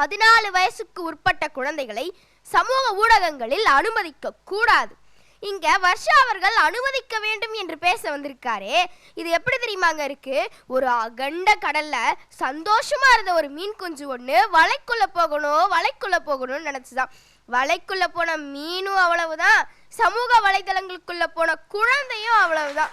பதினாலு வயசுக்கு உட்பட்ட குழந்தைகளை சமூக ஊடகங்களில் அனுமதிக்க கூடாது. இங்க வர்ஷா அவர்கள் அனுமதிக்க வேண்டும் என்று பேச வந்திருக்காரே. இது எப்படி தெரியுமாங்க இருக்கு? ஒரு அகண்ட கடல்ல சந்தோஷமா இருந்த ஒரு மீன் குஞ்சு ஒண்ணு வலைக்குள்ள போகணும் வலைக்குள்ள போகணும்னு நினைச்சுதான். வலைக்குள்ள போன மீனும் அவ்வளவுதான். சமூக வலைதளங்களுக்குள்ள போன குழந்தையும் அவ்வளவுதான்.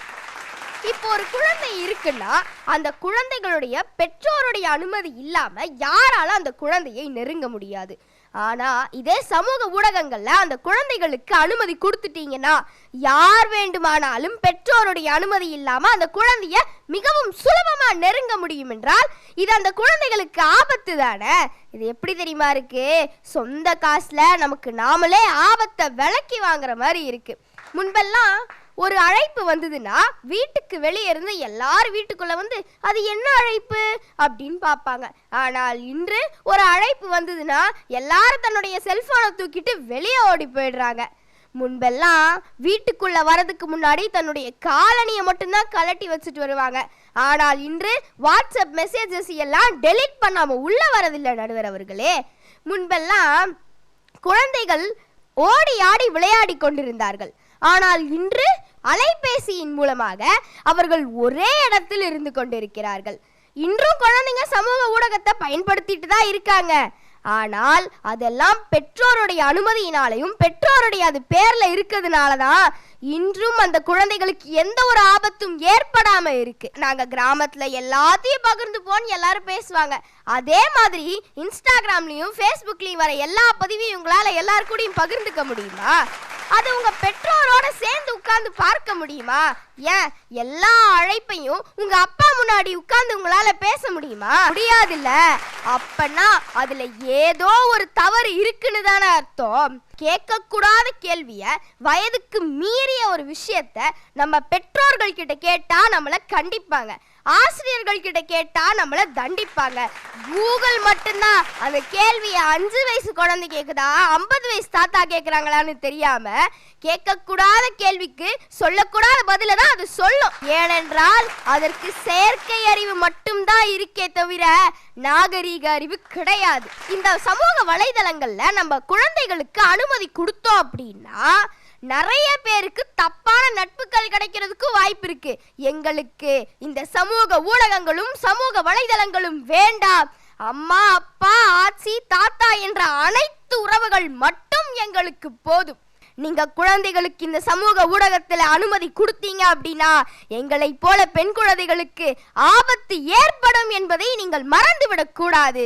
இப்போ ஒரு குழந்தை இருக்குன்னா அந்த குழந்தைகளுடைய பெற்றோருடைய அனுமதி இல்லாம யாரால அந்த குழந்தையை நெருங்க முடியாது? ஆனா இதே சமூக ஊடகங்கள்ல அந்த குழந்தைகளுக்கு அனுமதி கொடுத்துட்டீங்கன்னா யார் வேண்டுமானாலும் பெற்றோருடைய அனுமதி இல்லாம அந்த குழந்தைய மிகவும் சுலபமா நெருங்க முடியும் என்றால் இது அந்த குழந்தைகளுக்கு ஆபத்து தானே இது எப்படி தெரியுமா இருக்கு? சொந்த காசுல நமக்கு நாமளே ஆபத்தை விலக்கி வாங்குற மாதிரி இருக்கு. முன்பெல்லாம் ஒரு அழைப்பு வந்ததுன்னா வீட்டுக்கு வெளியே இருந்து எல்லாரும் வீட்டுக்குள்ள வந்து அது என்ன அழைப்பு? அப்படின்னு பார்ப்பாங்க. ஆனால் இன்று ஒரு அழைப்பு வந்ததுன்னா எல்லாரும் தன்னுடைய செல்போனை தூக்கிட்டு வெளியே ஓடி போயிடுறாங்க. முன்பெல்லாம் வீட்டுக்குள்ள வரதுக்கு முன்னாடி தன்னுடைய காலணியை மட்டும்தான் கலட்டி வச்சுட்டு வருவாங்க. ஆனால் இன்று வாட்ஸ்அப் மெசேஜஸ் எல்லாம் டெலீட் பண்ணாம உள்ள வரதில்லை நடுவர் அவர்களே. முன்பெல்லாம் குழந்தைகள் ஓடி ஆடி விளையாடி கொண்டிருந்தார்கள். ஆனால் இன்று அலைபேசியின் மூலமாக அவர்கள் ஒரே இடத்தில் இருந்து கொண்டிருக்கிறார்கள். இன்றும் குழந்தைங்க சமூக ஊடகத்தை பயன்படுத்திட்டு தான் இருக்காங்க. ஆனால் அதெல்லாம் பெற்றோருடைய அனுமதியினாலையும் பெற்றோருடைய அது பேர்ல இருக்கிறதுனால தான் இன்றும் அந்த குழந்தைகளுக்கு எந்த ஒரு ஆபத்தும் ஏற்படாம இருக்கு. நாங்க கிராமத்துல எல்லாத்தையும் பகிர்ந்து போன்னு எல்லாரும் பேசுவாங்க. அதே மாதிரி இன்ஸ்டாகிராம்லயும் ஃபேஸ்புக்லயும் வர எல்லா பதிவையும் உங்களால எல்லார் கூடயும் பகிர்ந்துக்க முடியுமா? அது உங்க பெற்றோரோட சேர்ந்து உட்கார்ந்து பார்க்க முடியுமா? ஏன் எல்லா அழைப்பையும் உங்க அப்பா முன்னாடி உட்கார்ந்து உங்களால பேச முடியுமா? முடியாதுல்ல. அப்பனா அதுல ஏதோ ஒரு தவறு இருக்குன்னு தானே அர்த்தம். கேட்கக்கூடாத கேள்விய வயதுக்கு மீறிய ஒரு விஷயத்த நம்ம பெற்றோர்கள் கிட்ட கேட்டா நம்மள கண்டிப்பாங்க. ஆசிரியர்கள் கிட்ட கேட்டா நம்மள தண்டிப்பாங்க. கூகுள் மட்டும்தான். அந்த கேள்வியை அஞ்சு வயசு குழந்தை கேக்குதா? ஐம்பது வயசு தாத்தா கேக்குறாங்களான்னு தெரியாம கேட்கக்கூடாத கேள்விக்கு சொல்லக்கூடாத பதில தான் அது சொல்லும். ஏனென்றால் அதற்கு செயற்கை அறிவு மட்டும்தான் இருக்கே தவிர நாகரீக அறிவு கிடையாது. இந்த சமூக வலைதளங்கள்ல நம்ம குழந்தைகளுக்கு அனுமதி கொடுத்தோம் அப்படின்னா நிறைய பேருக்கு தப்பான நட்புகள் கிடைக்கிறதுக்கு வாய்ப்பு இருக்கு. எங்களுக்கு இந்த சமூக ஊடகங்களும் சமூக வலைதளங்களும் வேண்டாம் அம்மா அப்பா ஆச்சி தாத்தா என்ற அனைத்து உறவுகள் மட்டும் எங்களுக்கு போதும். நீங்க குழந்தைகளுக்கு இந்த சமூக ஊடகத்துல அனுமதி கொடுத்தீங்க அப்படின்னா எங்களை போல பெண் குழந்தைகளுக்கு ஆபத்து ஏற்படும் என்பதை நீங்கள் மறந்துவிடக் கூடாது.